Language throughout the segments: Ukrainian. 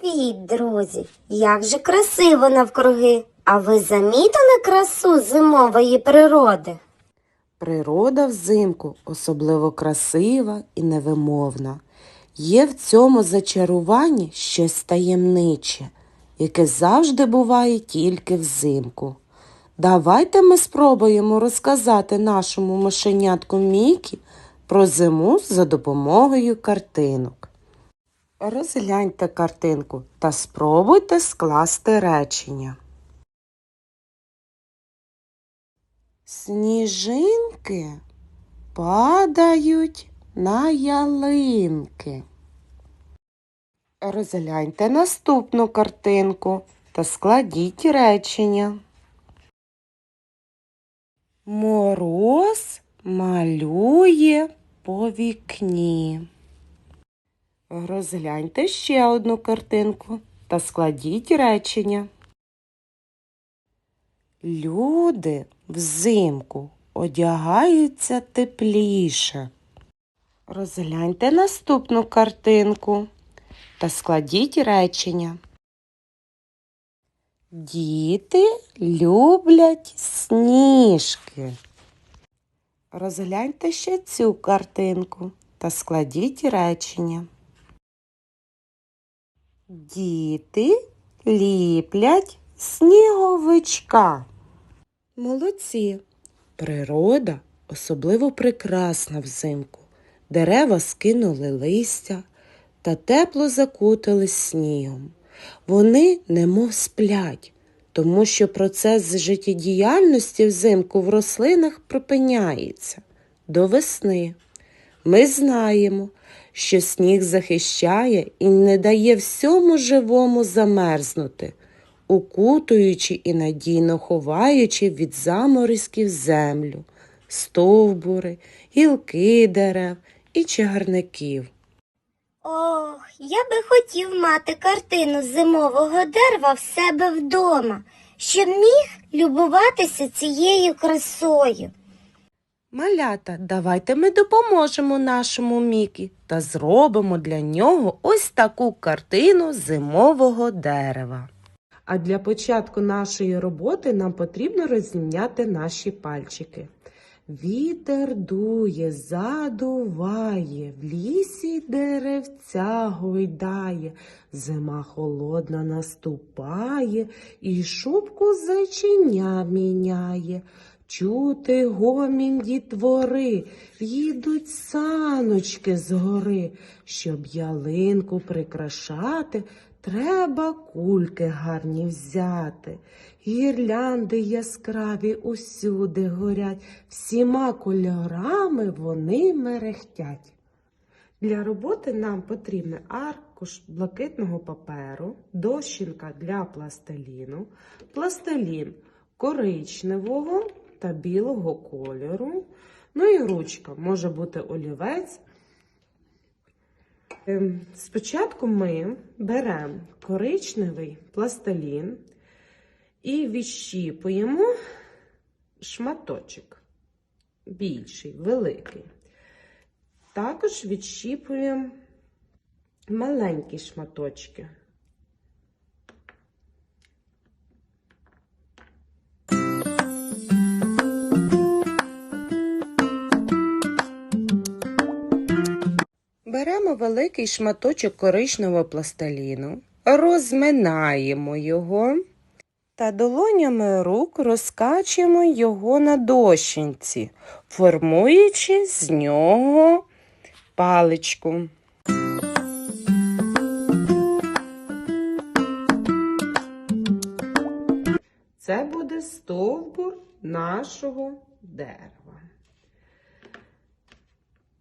Привіт, друзі! Як же красиво навкруги! А ви замітили красу зимової природи? Природа взимку особливо красива і невимовна. Є в цьому зачаруванні щось таємниче, яке завжди буває тільки взимку. Давайте ми спробуємо розказати нашому мишенятку Мікі про зиму за допомогою картинок. Розгляньте картинку та спробуйте скласти речення. Сніжинки падають на ялинки. Розгляньте наступну картинку та складіть речення. Мороз малює по вікні. Розгляньте ще одну картинку та складіть речення. Люди взимку одягаються тепліше. Розгляньте наступну картинку та складіть речення. Діти люблять сніжки. Розгляньте ще цю картинку та складіть речення. Діти ліплять сніговичка. Молодці. Природа особливо прекрасна взимку. Дерева скинули листя та тепло закутались снігом. Вони немов сплять, тому що процес життєдіяльності взимку в рослинах припиняється до весни. Ми знаємо, що сніг захищає і не дає всьому живому замерзнути, укутуючи і надійно ховаючи від заморозків землю, стовбури, гілки дерев і чагарників. Ох, я би хотів мати картину зимового дерева в себе вдома, щоб міг любуватися цією красою. Малята, давайте ми допоможемо нашому Мікі та зробимо для нього ось таку картину зимового дерева. А для початку нашої роботи нам потрібно розім'яти наші пальчики. Вітер дує, задуває, в лісі деревця гойдає, зима холодна наступає, і шубку зайчиня міняє. Чути гомін дітвори, їдуть саночки з гори. Щоб ялинку прикрашати, треба кульки гарні взяти. Гірлянди яскраві усюди горять, всіма кольорами вони мерехтять. Для роботи нам потрібен аркуш блакитного паперу, дощинка для пластиліну, пластилін коричневого та білого кольору. Ну і ручка може бути олівець. Ем, Спочатку ми беремо коричневий пластилін і відщіпуємо шматочок більший, великий. Також відщіпуємо маленькі шматочки. Беремо великий шматочок коричневого пластиліну, розминаємо його та долонями рук розкачуємо його на дощинці, формуючи з нього паличку. Це буде стовбур нашого дерева.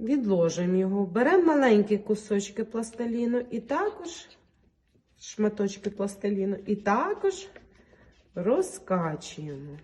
Відложимо його, беремо маленькі кусочки пластиліну і також шматочки пластиліну, і також розкачуємо.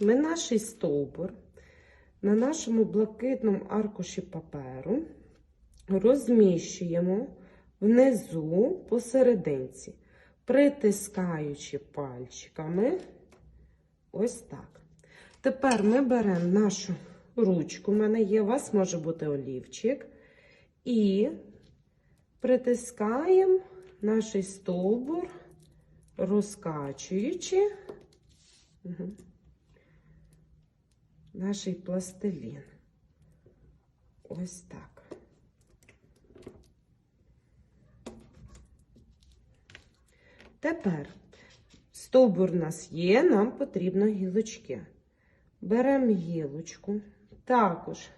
Ми наш стовбур на нашому блакитному аркуші паперу розміщуємо внизу посерединці, притискаючи пальчиками. Ось так. Тепер ми беремо нашу ручку, у мене є, у вас може бути олівчик, і притискаємо наш стовбур, розкачуючи угу, наш пластилін. Ось так. Тепер стовбур у нас є, нам потрібно гілочки. Беремо гілочку, також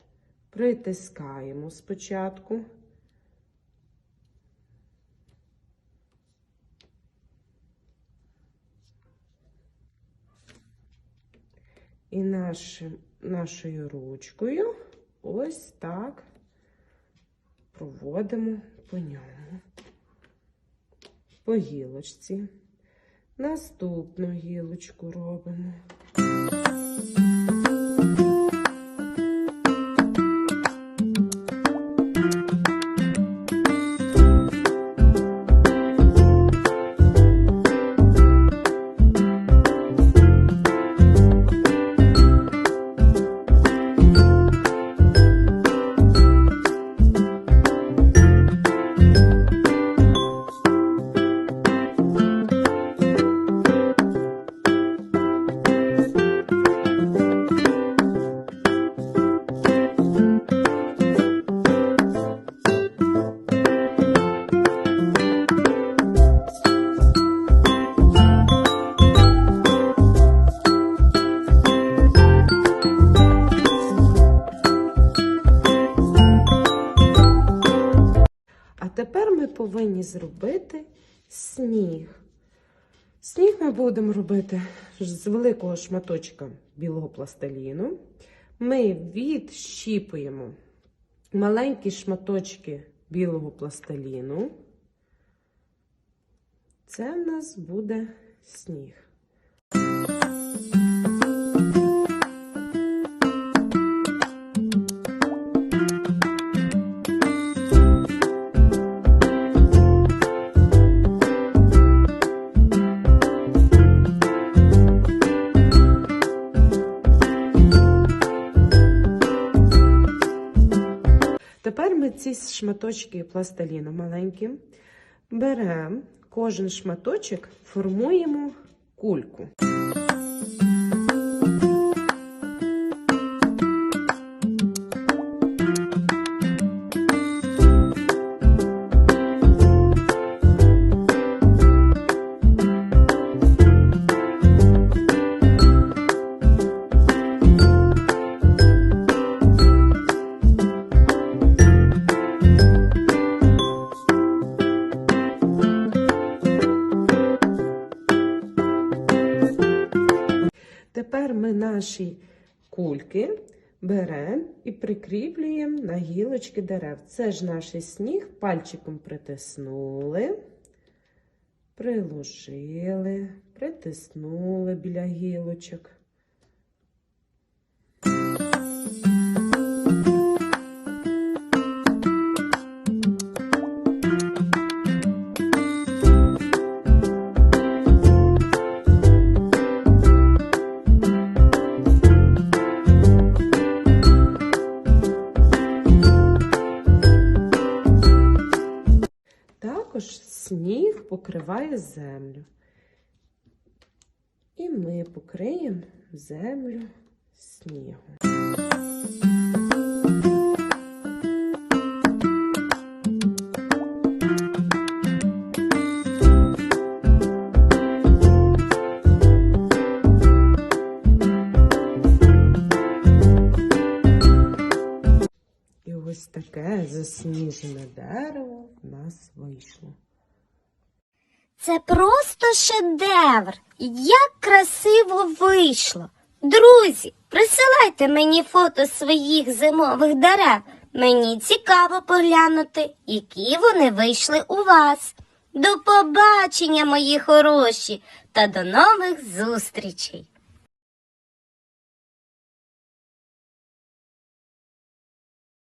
притискаємо спочатку. І нашим, нашою ручкою ось так проводимо по ньому, по гілочці. Наступну гілочку робимо. Зробити сніг. Сніг ми будемо робити з великого шматочка білого пластиліну. Ми відщіпуємо маленькі шматочки білого пластиліну. Це в нас буде сніг. Тепер ми ці шматочки пластиліну маленькі беремо, кожен шматочок формуємо кульку. Тепер ми наші кульки беремо і прикріплюємо на гілочки дерев. Це ж наш сніг, пальчиком притиснули, приложили, притиснули біля гілочок. Сніг покриває землю. І ми покриємо землю снігом. Ось таке засніжене дерево в нас вийшло. Це просто шедевр. Як красиво вийшло. Друзі, присилайте мені фото своїх зимових дерев. Мені цікаво поглянути, які вони вийшли у вас. До побачення, мої хороші, та до нових зустрічей!